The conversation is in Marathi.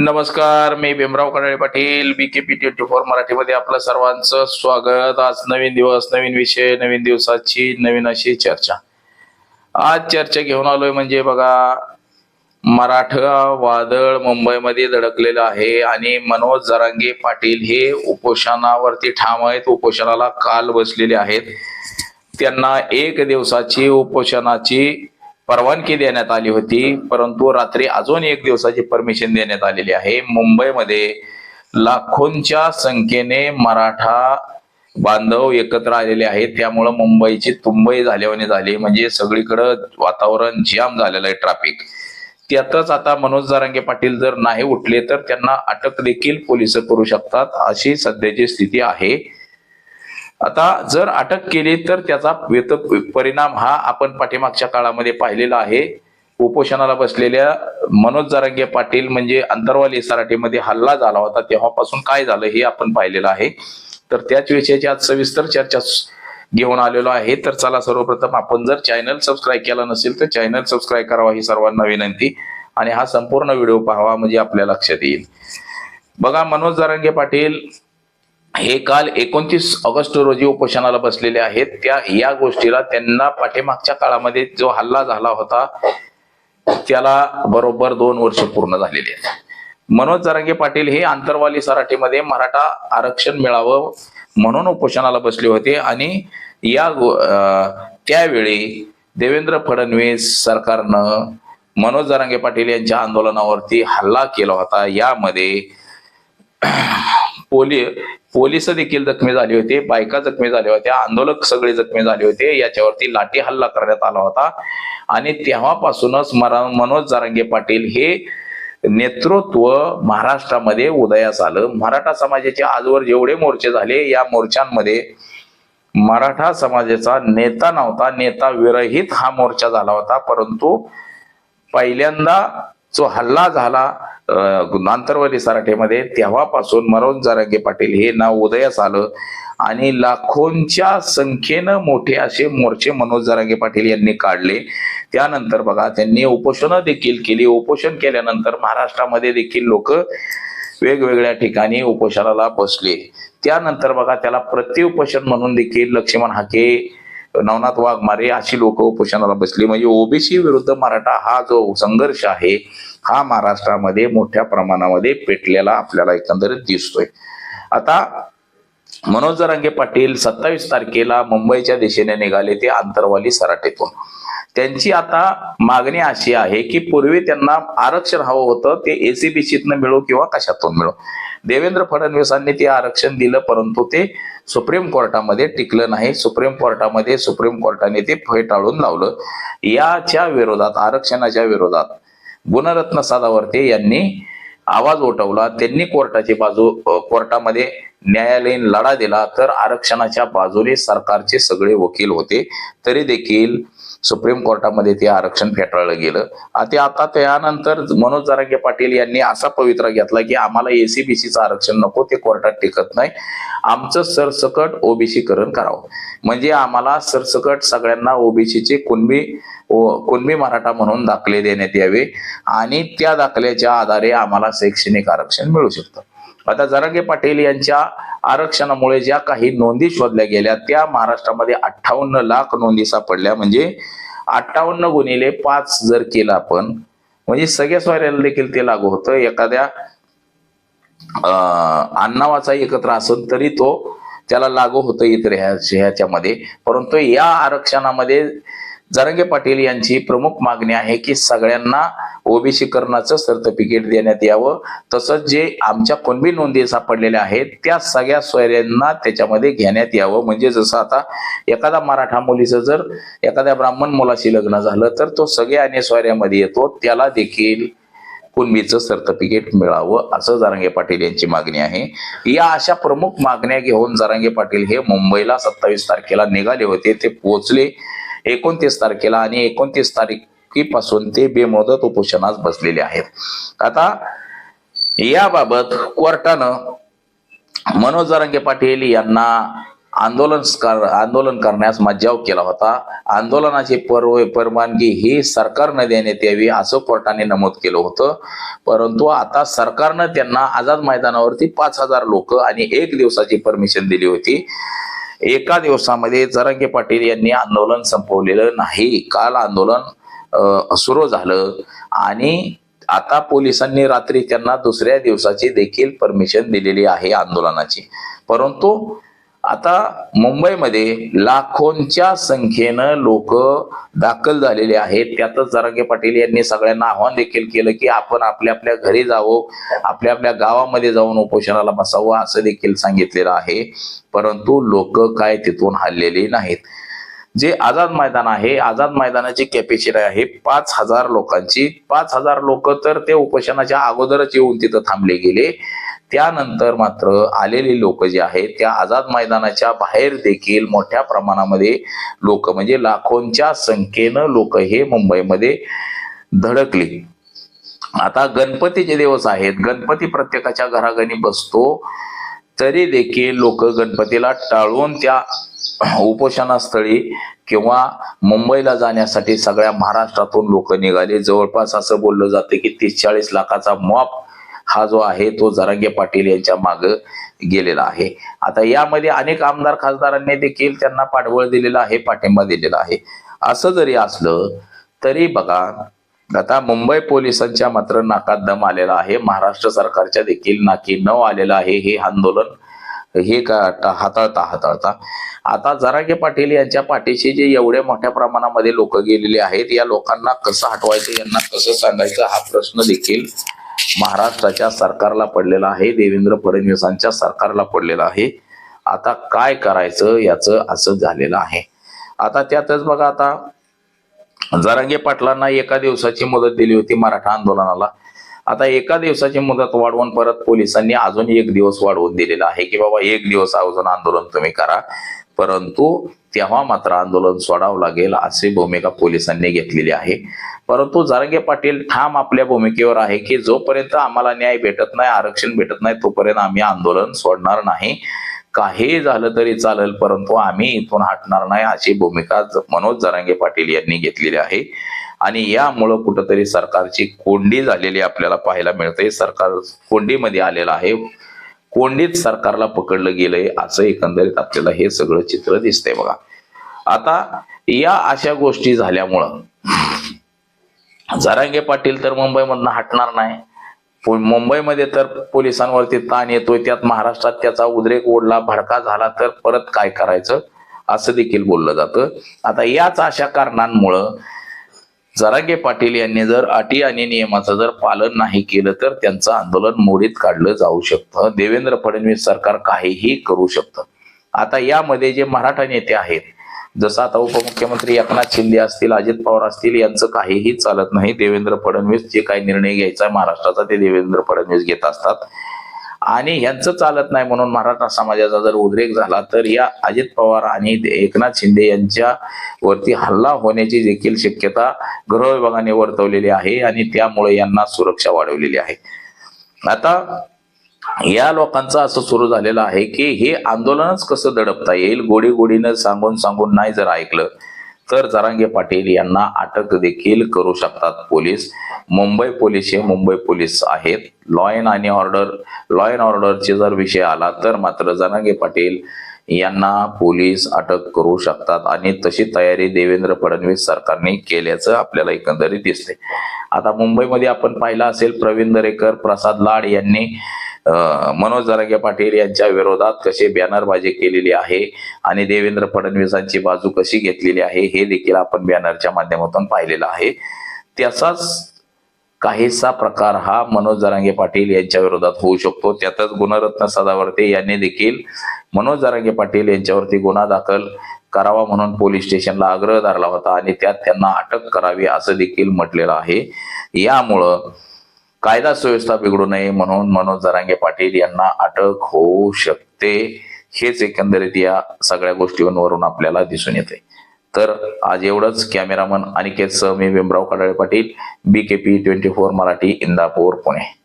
नमस्कार मी Bhimrao Kadale Patil B K P twenty four मराठीमध्ये आपलं सर्वांचं स्वागत. आज नवीन दिवस नवीन विषय नवीन दिवसाची नवीन अशी चर्चा. आज चर्चा घेऊन आलोय म्हणजे बघा मराठा वादळ मुंबईमध्ये धडकलेलं आहे आणि मनोज जरांगे पाटील हे उपोषणावरती ठाम आहेत उपोषणाला काल बसलेले आहेत. त्यांना एक दिवसाची उपोषणाची परवानगी देण्यात आली होती परंतु रात्री अजून एक दिवसाची परमिशन देण्यात आलेली आहे. मुंबईमध्ये लाखोंच्या संख्येने मराठा बांधव एकत्र आलेले आहेत. त्यामुळं मुंबईची तुंबई झाल्यावानी झाली. म्हणजे सगळीकडं वातावरण जाम झालेलं आहे ट्रॅफिक त्यातच आता मनोज जारांगे पाटील जर नाही उठले तर त्यांना अटक देखील पोलीस करू शकतात. अशी सध्याची स्थिती आहे. आता जर अटक केली तर त्याचा वेत परिणाम हा आपण पाठीमागच्या काळामध्ये पाहिलेला आहे. उपोषणाला बसलेल्या मनोज जारंगे पाटील म्हणजे अंतरवाली सराटीमध्ये हल्ला झाला होता. तेव्हापासून काय झालं हे आपण पाहिलेलं आहे. तर त्याच विषयाची आज सविस्तर चर्चा घेऊन आलेलो आहे. तर चला सर्वप्रथम आपण जर चॅनल सबस्क्राईब केला नसेल तर चॅनल सबस्क्राईब करावा ही सर्वांना विनंती. आणि हा संपूर्ण व्हिडिओ पाहावा म्हणजे आपल्या लक्षात येईल. बघा मनोज जारंगे पाटील हे काल एकोणतीस ऑगस्ट रोजी उपोषणाला बसलेले आहेत. त्या या गोष्टीला त्यांना पाठीमागच्या काळामध्ये जो हल्ला झाला होता त्याला बरोबर दोन वर्ष पूर्ण झालेली आहेत. मनोज जरांगे पाटील हे आंतरवाली सराठीमध्ये मराठा आरक्षण मिळावं म्हणून उपोषणाला बसले होते आणि या त्यावेळी देवेंद्र फडणवीस सरकारनं मनोज जरांगे पाटील यांच्या आंदोलनावरती हल्ला केला होता. यामध्ये पोली पोलीस देखील जखमी झाले होते बायका जखमी झाल्या होत्या आंदोलक सगळे जखमी झाले होते याच्यावरती लाठी हल्ला करण्यात आला होता. आणि तेव्हापासूनच मरा मनोज जारंगे पाटील हे नेतृत्व महाराष्ट्रामध्ये उदयास आलं. मराठा समाजाचे आजवर जेवढे मोर्चे झाले या मोर्चांमध्ये मराठा समाजाचा नेता नव्हता नेता विरहित हा मोर्चा झाला होता. परंतु पहिल्यांदा जो हल्ला झाला नांतरवली सराठेमध्ये तेव्हापासून मनोज जारंगे पाटील हे नाव उदयास आलं आणि लाखोंच्या संख्येनं मोठे असे मोर्चे मनोज जारंगे पाटील यांनी काढले. त्यानंतर बघा त्यांनी उपोषणं देखील केली. उपोषण केल्यानंतर महाराष्ट्रामध्ये देखील लोक वेगवेगळ्या ठिकाणी उपोषणाला बसले. त्यानंतर बघा त्याला प्रत्युपोषण म्हणून देखील लक्ष्मण हाके नवनाथ वाघमारे अशी लोक उपोषणाला बसली. म्हणजे ओबीसी विरुद्ध मराठा हा जो संघर्ष आहे हा महाराष्ट्रामध्ये मोठ्या प्रमाणामध्ये पेटलेला आपल्याला एकंदरीत दिसतोय. आता मनोज जरांगे पाटील सत्तावीस तारखेला मुंबईच्या दिशेने निघाले ते आंतरवाली सराटेतून. त्यांची आता मागणी अशी आहे की पूर्वी त्यांना आरक्षण हवं होतं ते एसीबीसीतनं मिळो किंवा कशातून मिळो. देवेंद्र फडणवीसांनी ते आरक्षण दिलं परंतु ते सुप्रीम कोर्टामध्ये टिकलं नाही. सुप्रीम कोर्टामध्ये सुप्रीम कोर्टाने ते फेटाळून लावलं. याच्या विरोधात आरक्षणाच्या विरोधात गुणरत्न सदावर्ते यांनी आवाज उठवला. त्यांनी कोर्टाची बाजू कोर्टामध्ये न्यायालयीन लढा दिला. तर आरक्षणाच्या बाजूने सरकारचे सगळे वकील होते. तरी देखील सुप्रीम कोर्टामध्ये ते आरक्षण फेटाळलं गेलं. आता आता त्यानंतर मनोज जरांगे पाटील यांनी असा पवित्रा घेतला की आम्हाला एसीबीसीचं आरक्षण नको ते कोर्टात टिकत नाही. आमचं सरसकट ओबीसीकरण करावं. म्हणजे आम्हाला सरसकट सगळ्यांना ओबीसीचे कुणबी कुणबी मराठा म्हणून दाखले देण्यात यावे आणि त्या दाखल्याच्या आधारे आम्हाला शैक्षणिक आरक्षण मिळू शकतं. आता जरांगे पाटील यांच्या आरक्षणामुळे ज्या काही नोंदी शोधल्या गेल्या त्या महाराष्ट्रामध्ये अठ्ठावन्न लाख नोंदी सापडल्या. म्हणजे अठ्ठावन्न गुणिले पाच जर केलं आपण म्हणजे सगळ्या स्वाऱ्याला देखील ते लागू होतं. एखाद्या अं, आडनावाचा एकत्र असेल तरी तो त्याला लागू होतं इतर ह्या ह्याच्यामध्ये. परंतु या आरक्षणामध्ये जरंगे पाटील यांची प्रमुख मागणी आहे की सगळ्यांना ओबीसी करणाचं सर्टिफिकेट देण्यात यावं. तसंच जे आमच्या कुणबी नोंदी सापडलेल्या आहेत त्या सगळ्या सोयऱ्यांना त्याच्यामध्ये घेण्यात यावं. म्हणजे जसं आता एखादा मराठा मुलीचं जर एखाद्या ब्राह्मण मुलाशी लग्न झालं तर तो सगळ्या अन्य सोयऱ्यामध्ये येतो. त्याला देखील कुणबीचं सर्टिफिकेट मिळावं असं जारंगे पाटील यांची मागणी आहे. या अशा प्रमुख मागण्या घेऊन जारंगे पाटील हे मुंबईला सत्तावीस तारखेला निघाले होते. ते पोहोचले. एकोणतीस तारखेला आणि एकोणतीस तारखेपासून ते बेमुदत उपोषणास बसलेले आहेत. आता याबाबत कोर्टानं मनोज जरांगे पाटील यांना आंदोलन कर- आंदोलन करण्यास मज्जाव केला होता. आंदोलनाची परव परवानगी ही सरकारनं देण्यात यावी असं कोर्टाने नमूद केलं होतं. परंतु आता सरकारनं त्यांना आझाद मैदानावरती पाच हजार लोक आणि एक दिवसाची परमिशन दिली होती. एका दिवसामध्ये जरांगे पाटील यांनी आंदोलन संपवलेलं नाही. काल आंदोलन सुरू झालं आणि आता पोलिसांनी रात्री त्यांना दुसऱ्या दिवसाची देखील परमिशन दिलेली आहे आंदोलनाची. परंतु आता मुंबईमध्ये लाखोंच्या संख्येनं लोक दाखल झालेले आहेत. त्यातच जरांगे पाटील यांनी सगळ्यांना आव्हान देखील केलं की आपण आपल्या आपल्या घरी जावं आपल्या आपल्या गावामध्ये जाऊन उपोषणाला बसावं असं देखील सांगितलेलं आहे. परंतु लोक काय तिथून हल्लेले नाहीत. जे आझाद मैदान आहे आझाद मैदानाची कॅपॅसिटी आहे पाच हजार लोकांची. पाच हजार लोक तर ते उपोषणाच्या अगोदरच येऊन तिथं थांबले गेले. त्यानंतर मात्र आलेले लोक जे आहेत त्या आझाद मैदानाच्या बाहेर देखील मोठ्या प्रमाणामध्ये लोक म्हणजे लाखोंच्या संख्येनं लोक हे मुंबईमध्ये धडकले. आता गणपतीचे दिवस आहेत गणपती प्रत्येकाच्या घराघरी बसतो तरी देखील लोक गणपतीला टाळून त्या उपोषणास्थळी किंवा मुंबईला जाण्यासाठी सगळ्या महाराष्ट्रातून लोक निघाले. जवळपास असं बोललं जातं की तीस चाळीस लाखाचा मॉप हा जो आहे तो जरांगे पाटील यांच्या माग गेलेला आहे. आता यामध्ये अनेक आमदार खासदारांनी देखील त्यांना पाठबळ दिलेला आहे पाठिंबा दिलेला आहे. असं जरी असलं तरी बघा आता मुंबई पोलिसांच्या मात्र नाकात दम आलेला आहे. महाराष्ट्र सरकारच्या देखील नाकी न आलेलं आहे हे आंदोलन हे का हाताळता हाताळता. आता जरागे पाटील यांच्या पाठीशी जे एवढ्या मोठ्या प्रमाणामध्ये लोक गेलेले आहेत या लोकांना कसं हटवायचं यांना कसं सांगायचं हा प्रश्न देखील महाराष्ट्राच्या सरकारला पडलेला आहे देवेंद्र फडणवीसांच्या सरकारला पडलेला आहे. आता काय करायचं याचं असं झालेलं आहे. आता त्यातच बघा आता जरांगे पाटलांना एका दिवसाची मुदत दिली होती मराठा आंदोलनाला. आता एका दिवसाची मुदत वाढवून परत पोलिसांनी अजून एक दिवस वाढवून दिलेला आहे की बाबा एक दिवस अजून आंदोलन तुम्ही करा. परंतु तेव्हा मात्र आंदोलन सोडावं लागेल अशी भूमिका पोलिसांनी घेतलेली आहे. परंतु जारंगे पाटील ठाम आपल्या भूमिकेवर आहे की जोपर्यंत आम्हाला न्याय भेटत नाही आरक्षण भेटत नाही तोपर्यंत आम्ही आंदोलन सोडणार नाही. काही झालं तरी चालेल परंतु आम्ही इथून हटणार नाही अशी भूमिका ज- मनोज जरांगे पाटील यांनी घेतलेली आहे. आणि यामुळं कुठंतरी सरकारची कोंडी झालेली आपल्याला पाहायला मिळते. सरकार कोंडीमध्ये आलेलं आहे. कोंडीत सरकारला पकडलं गेलंय असं एकंदरीत आपल्याला हे सगळं चित्र दिसतंय बघा. आता या अशा गोष्टी झाल्यामुळं जरांगे पाटील तर मुंबईमधनं हटणार नाही. मुंबईमध्ये तर पोलिसांवरती ताण येतोय त्यात महाराष्ट्रात त्याचा उद्रेक ओढला भडका झाला तर परत काय करायचं? असं देखील बोललं जातं. आता याच अशा कारणांमुळं जरागे पाटील यांनी जर अटी आणि नियमाचं जर पालन नाही केलं तर त्यांचं आंदोलन मोडीत काढलं जाऊ शकतं. देवेंद्र फडणवीस सरकार काहीही करू शकतं. आता यामध्ये जे मराठा नेते आहेत जसं आता उपमुख्यमंत्री एकनाथ शिंदे असतील अजित पवार असतील यांचं काहीही चालत नाही. देवेंद्र फडणवीस जे काही निर्णय घ्यायचा महाराष्ट्राचा ते देवेंद्र फडणवीस घेत असतात. आणि यांचं चालत नाही म्हणून मराठा समाजाचा जर उद्रेक झाला तर या अजित पवार आणि एकनाथ शिंदे यांच्या वरती हल्ला होण्याची देखील शक्यता गृह विभागाने वर्तवलेली आहे आणि त्यामुळे यांना सुरक्षा वाढवलेली आहे. आता या लोकांचं असं सुरू झालेलं आहे की हे आंदोलनच कसं दडपता येईल? गोडी गोडीनं सांगून सांगून नाही जर ऐकलं तर जरांगे पाटील यांना अटक देखील करू शकतात पोलीस. मुंबई पोलीस हे मुंबई पोलीस आहेत. लॉ अँड आणि ऑर्डर लॉ अँड ऑर्डरचे जर विषय आला तर मात्र जरांगे पाटील यांना पोलीस अटक करू शकतात आणि तशी तयारी देवेंद्र फडणवीस सरकारने केल्याचं आपल्याला एकंदरीत दिसते आता मुंबईमध्ये आपण पाहिलं असेल प्रवीण दरेकर प्रसाद लाड यांनी मनोज जरांगे पाटील यांच्या विरोधात कसे बॅनरबाजी केलेली आहे आणि देवेंद्र फडणवीसांची बाजू कशी घेतलेली आहे हे देखील आपण बॅनरच्या माध्यमातून पाहिलेलं आहे. त्याचाच काहीसा प्रकार हा मनोज जरांगे पाटील यांच्या विरोधात होऊ शकतो. त्यातच गुणरत्न सदावर्ते यांनी देखील मनोज जरांगे पाटील यांच्यावरती गुन्हा दाखल करावा म्हणून पोलीस स्टेशनला आग्रह धरला होता आणि त्यात त्यांना अटक करावी असं देखील म्हटलेलं आहे. यामुळं कायदा सुव्यवस्था बिघडू नये म्हणून मनोज जरांगे पाटील यांना अटक होऊ शकते. हेच एकंदरीत या सगळ्या गोष्टींवरून आपल्याला दिसून येते. तर आज एवढंच. कॅमेरामन अनिकेत सह मी Bhimrao Kadale Patil B K P twenty four Marathi Indapur Pune.